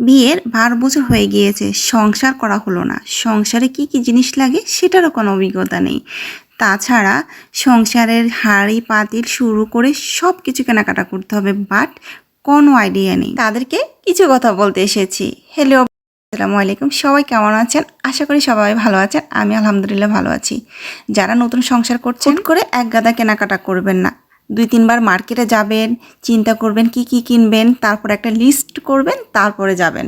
বিয়ের বারো বছর হয়ে গিয়েছে। সংসার করা হলো না। সংসারে কি কি জিনিস লাগে সেটারও কোনো অভিজ্ঞতা নেই। তাছাড়া সংসারের হাঁড়ি পাতিল শুরু করে সব কিছু কেনাকাটা করতে হবে, বাট কোনো আইডিয়া নেই। তাদেরকে কিছু কথা বলতে এসেছি। হ্যালো আসসালামু আলাইকুম। সবাই কেমন আছেন? আশা করি সবাই ভালো আছেন। আমি আলহামদুলিল্লাহ ভালো আছি। যারা নতুন সংসার করছেন করে এক গাদা কেনাকাটা করবেন না। দুই তিনবার মার্কেটে যাবেন, চিন্তা করবেন কি কি কিনবেন, তারপর একটা লিস্ট করবেন, তারপরে যাবেন।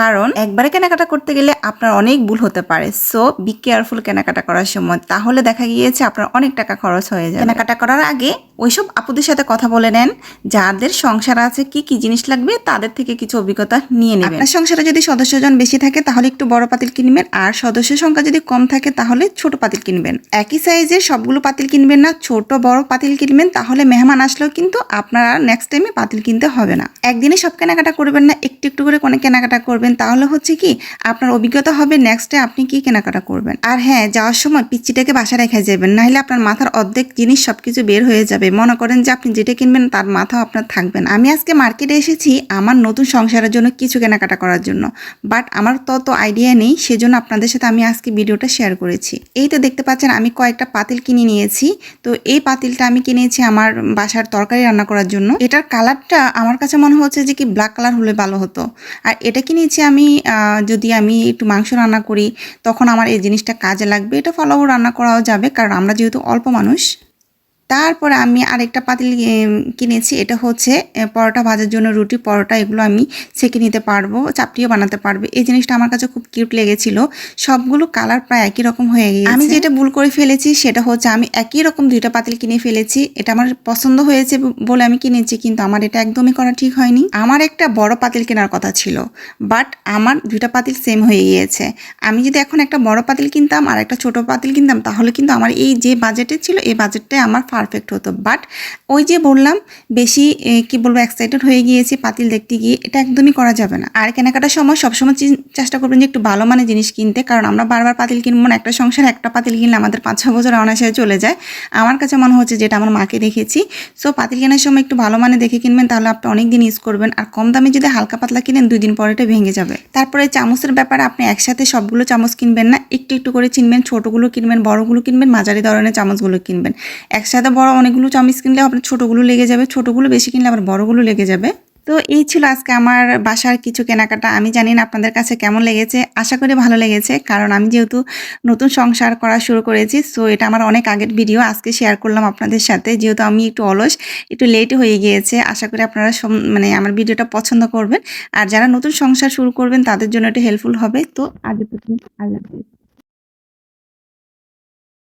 কারণ একবারে কেনাকাটা করতে গেলে আপনার অনেক ভুল হতে পারে। সো বি কেয়ারফুল কেনাকাটা করার সময়। তাহলে দেখা গিয়েছে আপনার অনেক টাকা খরচ হয়ে যায় কেনাকাটা করার আগে ওইসব আপুদের সাথে কথা বলে নেন। যাদের সংসার আছে, কি কি জিনিস লাগবে তাদের থেকে কিছু অভিজ্ঞতা নিয়ে নেবেন। আপনার সংসারে যদি সদস্যজন বেশি থাকে, তাহলে একটু বড় পাতিল কিনবেন আর সদস্য সংখ্যা যদি কম থাকে, তাহলে ছোট পাতিল কিনবেন একই সাইজের সবগুলো পাতিল কিনবেন না, ছোট বড় পাতিল কিনবেন তাহলে মেহমান আসলেও কিন্তু আপনারা নেক্সট টাইমে পাতিল কিনতে হবে না। একদিনে সব কেনাকাটা করবেন না, একটু একটু করে কোনো কেনাকাটা করবেন। তাহলে হচ্ছে কি আপনার অভিজ্ঞতা হবে নেক্সট আপনি কি কেনাকাটা করবেন। আর হ্যাঁ যাওয়ার সময় পিচ্চিটাকে বাসা রেখে যাবেন, নাহলে আপনার মাথার অর্ধেক জিনিস সবকিছু বের হয়ে যাবে। মনে করেন যে আপনি যেটা কিনবেন তার মাথাও আপনার থাকবেন আমি আজকে মার্কেটে এসেছি আমার নতুন সংসারের জন্য কিছু কেনাকাটা করার জন্য। বাট আমার তত আইডিয়া নেই, সেজন্য আপনাদের সাথে আমি আজকে ভিডিওটা শেয়ার করেছি। এই তো দেখতে পাচ্ছেন আমি কয়েকটা পাতিল কিনে নিয়েছি। তো এই পাতিলটা আমি কিনেছি আমার বাসার তরকারি রান্না করার জন্য। এটার কালারটা আমার কাছে মনে হচ্ছে যে কি ব্ল্যাক কালার হলে ভালো হতো। আর এটা কিনেছি আমি আহ, যদি আমি একটু মাংস রান্না করি তখন আমার এই জিনিসটা কাজে লাগবে। এটা ফলাও রান্না করাও যাবে কারণ আমরা যেহেতু অল্প মানুষ তারপরে আমি আরেকটা পাতিল কিনেছি। এটা হচ্ছে পরোটা ভাজার জন্য রুটি, পরোটা, এগুলো আমি সেঁকে নিতে পারব, চাপটিও বানাতে পারবে। এই জিনিসটা আমার কাছে খুব কিউট লেগেছিল। সবগুলো কালার প্রায় একই রকম হয়ে গিয়েছে। আমি যেটা ভুল করে ফেলেছি, সেটা হচ্ছে আমি একই রকম দুইটা পাতিল কিনে ফেলেছি। এটা আমার পছন্দ হয়েছে বলে আমি কিনেছি, কিন্তু আমার এটা একদমই করা ঠিক হয়নি। আমার একটা বড় পাতিল কেনার কথা ছিল, বাট আমার দুইটা পাতিল সেম হয়ে গিয়েছে। আমি যদি এখন একটা বড় পাতিল কিনতাম আর একটা ছোট পাতিল কিনতাম, তাহলে কিন্তু আমার এই যে বাজেটে ছিল, এই বাজেটটাই আমার পারফেক্ট হতো। বাট ওই যে বললাম, বেশি কি বলব এক্সাইটেড হয়ে গিয়েছি পাতিল দেখতে গিয়ে, এটা একদমই করা যাবে না। আর কেনাকাটার সময় সবসময় চেষ্টা করবেন যে একটু ভালো মানের জিনিস কিনতে, কারণ আমরা বারবার পাতিল কিনবো না একটা সংসারে একটা পাতিল কিনলে আমাদের পাঁচ, ছ বছর অনায়াসে চলে যায়। আমার কাছে মনে হচ্ছে যেটা আমার মাকে দেখেছি সো পাতিল কেনার সময় একটু ভালো মানে দেখে কিনবেন, তাহলে আপনি অনেক দিন ইউজ করবেন। আর কম দামে যদি হালকা পাতলা কিনেন, দুই দিন পরে এটা ভেঙে যাবে। তারপরে চামচের ব্যাপারে আপনি একসাথে সবগুলো চামচ কিনবেন না, একটু একটু করে চিনবেন, ছোটোগুলো কিনবেন, বড়গুলো কিনবেন, মাঝারি ধরনের চামচগুলো কিনবেন। একসাথে বড় অনেকগুলো চামচ কিনলে আপনার ছোটোগুলো লেগে যাবে, ছোটোগুলো বেশি কিনলে আবার বড়গুলো লেগে যাবে। তো এই ছিল আজকে আমার বাসার কিছু কেনাকাটা। আমি জানি না আপনাদের কাছে কেমন লেগেছে, আশা করি ভালো লেগেছে, কারণ আমি যেহেতু নতুন সংসার করা শুরু করেছি সো এটা আমার অনেক আগের ভিডিও আজকে শেয়ার করলাম আপনাদের সাথে। যেহেতু আমি একটু অলস, একটু লেট হয়ে গিয়েছে, আশা করি আপনারা মানে আমার ভিডিওটা পছন্দ করবেন। আর যারা নতুন সংসার শুরু করবেন, তাদের জন্য এটা হেল্পফুল হবে। তো আজ পর্যন্ত আল্লাহ